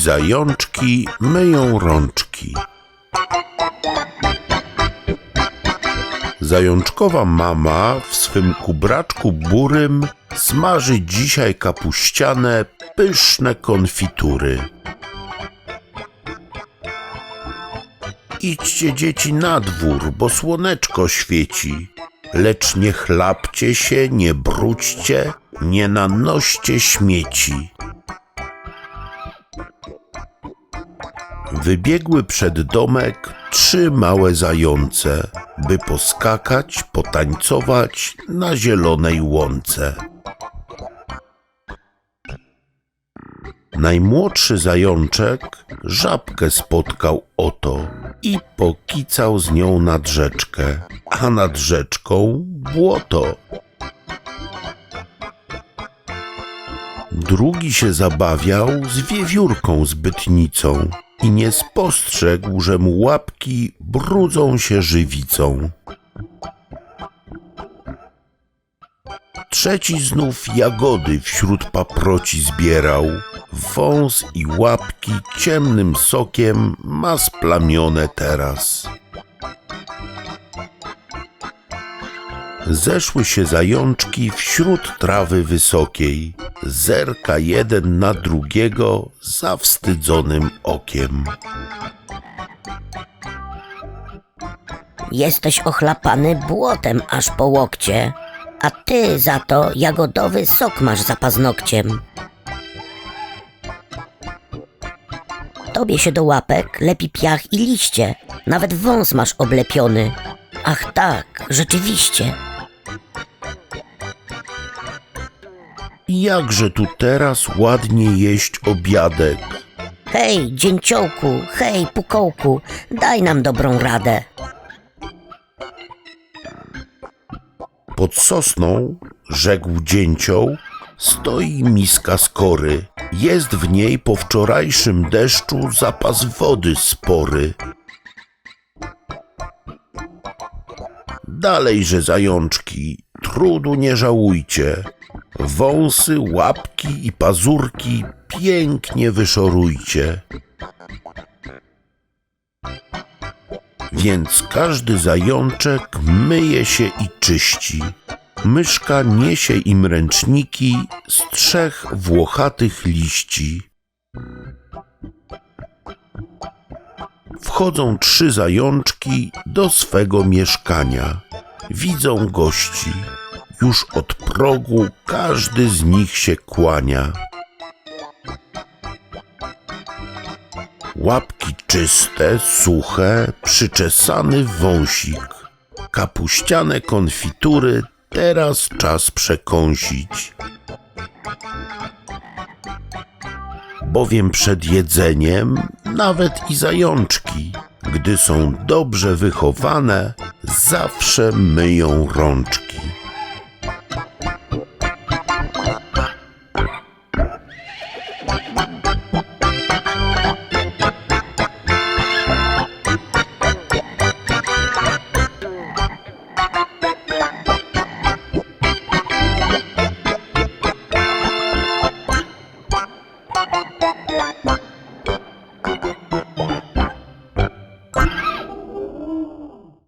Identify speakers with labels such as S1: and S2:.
S1: zajączki myją rączki. Zajączkowa mama w swym kubraczku burym smaży dzisiaj kapuściane, pyszne konfitury. Idźcie dzieci na dwór, bo słoneczko świeci. Lecz nie chlapcie się, nie brudźcie, nie nanoście śmieci. Wybiegły przed domek trzy małe zające, by poskakać, potańcować na zielonej łące. Najmłodszy zajączek żabkę spotkał oto i pokicał z nią nad rzeczkę, a nad rzeczką błoto. Drugi się zabawiał z wiewiórką zbytnicą i nie spostrzegł, że mu łapki brudzą się żywicą. Trzeci znów jagody wśród paproci zbierał. Wąs i łapki ciemnym sokiem ma splamione teraz. Zeszły się zajączki wśród trawy wysokiej. Zerka jeden na drugiego zawstydzonym okiem.
S2: Jesteś ochlapany błotem aż po łokcie, a ty za to jagodowy sok masz za paznokciem. Tobie się do łapek lepi piach i liście, nawet wąs masz oblepiony. Ach tak, rzeczywiście.
S1: Jakże tu teraz ładnie jeść obiadek.
S2: Hej, dzięciołku, hej, pukołku, daj nam dobrą radę.
S1: Pod sosną, rzekł dzięcioł, stoi miska skory. Jest w niej po wczorajszym deszczu zapas wody spory. Dalejże zajączki, trudu nie żałujcie. Wąsy, łapki i pazurki pięknie wyszorujcie. Więc każdy zajączek myje się i czyści. Myszka niesie im ręczniki z trzech włochatych liści. Wchodzą trzy zajączki do swego mieszkania. Widzą gości. Już od progu każdy z nich się kłania. Łapki czyste, suche, przyczesany wąsik. Kapuściane konfitury teraz czas przekąsić. Bowiem przed jedzeniem nawet i zajączki, gdy są dobrze wychowane, zawsze myją rączki. Bop, bop,